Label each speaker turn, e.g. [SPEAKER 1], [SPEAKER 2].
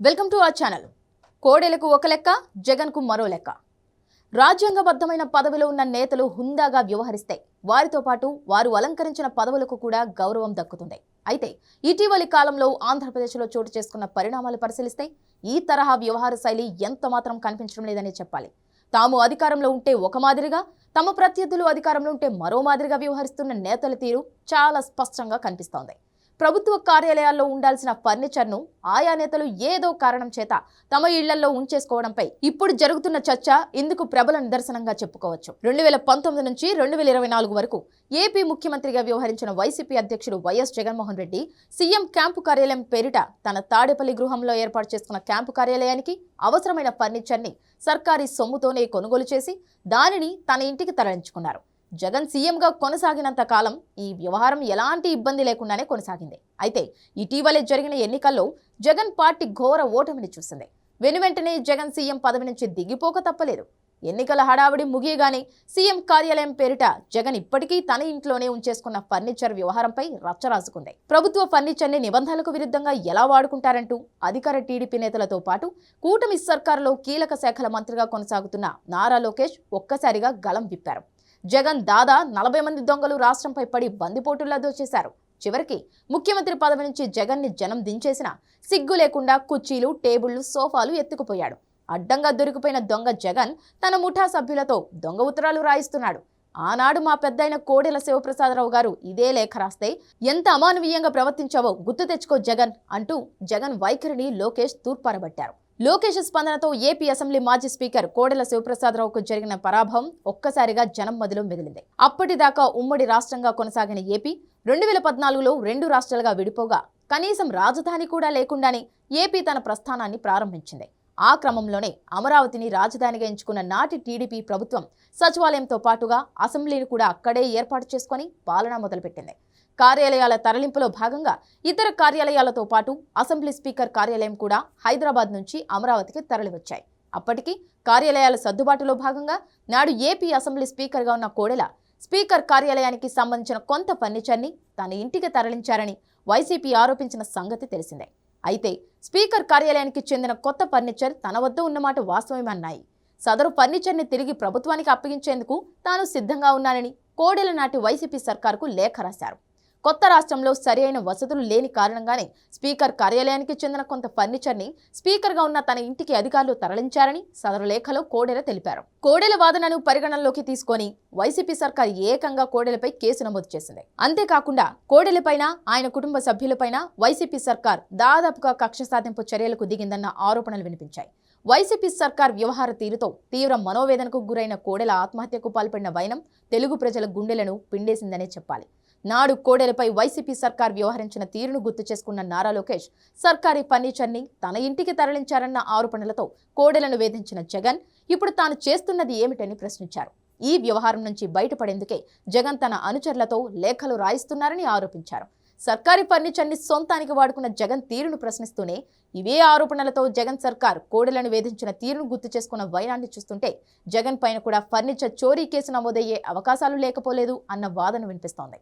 [SPEAKER 1] Welcome to our channel. కోడెలకు ఒక లెక్క జగన్కు మరో లెక్క. రాజ్యాంగబద్ధమైన పదవిలో ఉన్న నేతలు హుందాగా వ్యవహరిస్తే వారితో పాటు వారు అలంకరించిన పదవులకు కూడా గౌరవం దక్కుతుంది. అయితే ఇటీవలి కాలంలో ఆంధ్రప్రదేశ్లో చోటు చేసుకున్న పరిణామాలు పరిశీలిస్తే ఈ తరహా వ్యవహార శైలి ఎంత మాత్రం కనిపించడం లేదని చెప్పాలి. తాము అధికారంలో ఉంటే ఒక మాదిరిగా తమ ప్రత్యర్థులు అధికారంలో ఉంటే మరో మాదిరిగా వ్యవహరిస్తున్న నేతల తీరు చాలా స్పష్టంగా కనిపిస్తోంది. ప్రభుత్వ కార్యాలయాల్లో ఉండాల్సిన ఫర్నిచర్ను ఆయా నేతలు ఏదో కారణం చేత తమ ఇళ్ళలో ఉంచేసుకోవడంపై ఇప్పుడు జరుగుతున్న చర్చ ఇందుకు ప్రబల నిదర్శనంగా చెప్పుకోవచ్చు. రెండు వేల పంతొమ్మిది నుంచి రెండు వేల ఇరవై నాలుగు వరకు ఏపీ ముఖ్యమంత్రిగా వ్యవహరించిన వైసీపీ అధ్యక్షుడు YS Jaganmohan Reddy CM camp కార్యాలయం పేరిట తన తాడేపల్లి గృహంలో ఏర్పాటు చేసుకున్న క్యాంపు కార్యాలయానికి అవసరమైన ఫర్నిచర్ని సర్కారీ సొమ్ముతోనే కొనుగోలు చేసి దానిని తన ఇంటికి తరలించుకున్నారు. జగన్ సీఎంగా కొనసాగినంత కాలం ఈ వ్యవహారం ఎలాంటి ఇబ్బంది లేకుండానే కొనసాగింది. అయితే ఇటీవలే జరిగిన ఎన్నికల్లో జగన్ పార్టీ ఘోర ఓటమిని చూసింది. వెనువెంటనే జగన్ సీఎం పదవి నుంచి దిగిపోక తప్పలేదు. ఎన్నికల హడావిడి ముగియగానే సీఎం కార్యాలయం పేరిట జగన్ ఇప్పటికీ తన ఇంట్లోనే ఉంచేసుకున్న ఫర్నిచర్ వ్యవహారంపై రచ్చరాసుకుంది ప్రభుత్వ ఫర్నిచర్ని నిబంధనలకు విరుద్ధంగా ఎలా వాడుకుంటారంటూ అధికార టీడీపీ నేతలతో పాటు కూటమి సర్కారులో కీలక శాఖల మంత్రిగా కొనసాగుతున్న నారా లోకేష్ ఒక్కసారిగా గలం విప్పారు. జగన్ దాదా నలభై మంది దొంగలు రాష్ట్రంపై పడి బందిపోటులా దోచేశారు చివరికి ముఖ్యమంత్రి పదవి నుంచి జగన్ని జనం దించేసిన సిగ్గు లేకుండా కుర్చీలు టేబుళ్ళు సోఫాలు ఎత్తుకుపోయాడు. అడ్డంగా దొరికిపోయిన దొంగ జగన్ తన ముఠా సభ్యులతో దొంగ ఉత్తరాలు రాయిస్తున్నాడు. ఆనాడు మా పెద్దయిన కోడెల శివప్రసాదరావు గారు ఇదే లేఖ రాస్తే ఎంత అమానవీయంగా ప్రవర్తించావో గుర్తు తెచ్చుకో జగన్ అంటూ జగన్ వైఖరిని లోకేష్ తూర్పారబట్టారు. లోకేష్ స్పందనతో ఏపీ అసెంబ్లీ మాజీ స్పీకర్ కోడెల శివప్రసాదరావుకు జరిగిన పరాభవం ఒక్కసారిగా జనం మదిలో మిగిలింది. అప్పటిదాకా ఉమ్మడి రాష్ట్రంగా కొనసాగిన ఏపీ రెండు వేల పద్నాలుగులో రెండు రాష్ట్రాలుగా విడిపోగా కనీసం రాజధాని కూడా లేకుండానే ఏపీ తన ప్రస్థానాన్ని ప్రారంభించింది. ఆ క్రమంలోనే అమరావతిని రాజధానిగా ఎంచుకున్న నాటి టీడీపీ ప్రభుత్వం సచివాలయంతో పాటుగా అసెంబ్లీని కూడా అక్కడే ఏర్పాటు చేసుకొని పాలన మొదలుపెట్టింది. కార్యాలయాల తరలింపులో భాగంగా ఇతర కార్యాలయాలతో పాటు అసెంబ్లీ స్పీకర్ కార్యాలయం కూడా హైదరాబాద్ నుంచి అమరావతికి తరలివచ్చాయి. అప్పటికి కార్యాలయాల సర్దుబాటులో భాగంగా నాడు ఏపీ అసెంబ్లీ స్పీకర్గా ఉన్న కోడెల స్పీకర్ కార్యాలయానికి సంబంధించిన కొంత ఫర్నిచర్ని తన ఇంటికి తరలించారని వైసీపీ ఆరోపించిన సంగతి తెలిసిందే. అయితే స్పీకర్ కార్యాలయానికి చెందిన కొత్త ఫర్నిచర్ తన వద్ద ఉన్నమాట వాస్తవమన్నాయి సదరు ఫర్నిచర్ని తిరిగి ప్రభుత్వానికి అప్పగించేందుకు తాను సిద్ధంగా ఉన్నానని కోడెల నాటి వైసీపీ సర్కార్కు లేఖ రాశారు. కొత్త రాష్ట్రంలో సరియైన వసతులు లేని కారణంగానే స్పీకర్ కార్యాలయానికి చెందిన కొంత ఫర్నిచర్ని స్పీకర్గా ఉన్న తన ఇంటికి అధికారులు తరలించారని సదరు లేఖలో కోడెల తెలిపారు. కోడెల వాదనను పరిగణనలోకి తీసుకొని వైసీపీ సర్కార్ ఏకంగా కోడెలపై కేసు నమోదు చేసింది. అంతేకాకుండా కోడెలపైన ఆయన కుటుంబ సభ్యులపైన వైసీపీ సర్కార్ దాదాపుగా కక్ష సాధింపు చర్యలకు దిగిందన్న ఆరోపణలు వినిపించాయి. వైసీపీ సర్కార్ వ్యవహార తీరుతో తీవ్ర మనోవేదనకు గురైన కోడెల ఆత్మహత్యకు పాల్పడిన వైనం తెలుగు ప్రజల గుండెలను పిండేసిందనే చెప్పాలి. నాడు కోడెలపై వైసీపీ సర్కార్ వ్యవహరించిన తీరును గుర్తు చేసుకున్న నారా లోకేష్ సర్కారీ ఫర్నిచర్ని తన ఇంటికి తరలించారన్న ఆరోపణలతో కోడెలను వేధించిన జగన్ ఇప్పుడు తాను చేస్తున్నది ఏమిటని ప్రశ్నించారు. ఈ వ్యవహారం నుంచి బయటపడేందుకే జగన్ తన అనుచరులతో లేఖలు రాయిస్తున్నారని ఆరోపించారు. సర్కారీ ఫర్నిచర్ని సొంతానికి వాడుకున్న జగన్ తీరును ప్రశ్నిస్తూనే ఇవే ఆరోపణలతో జగన్ సర్కార్ కోడెలను వేధించిన తీరును గుర్తు చేసుకున్న వైనాన్ని చూస్తుంటే జగన్ పైన కూడా ఫర్నిచర్ చోరీ కేసు నమోదయ్యే అవకాశాలు లేకపోలేదు అన్న వాదన వినిపిస్తోంది.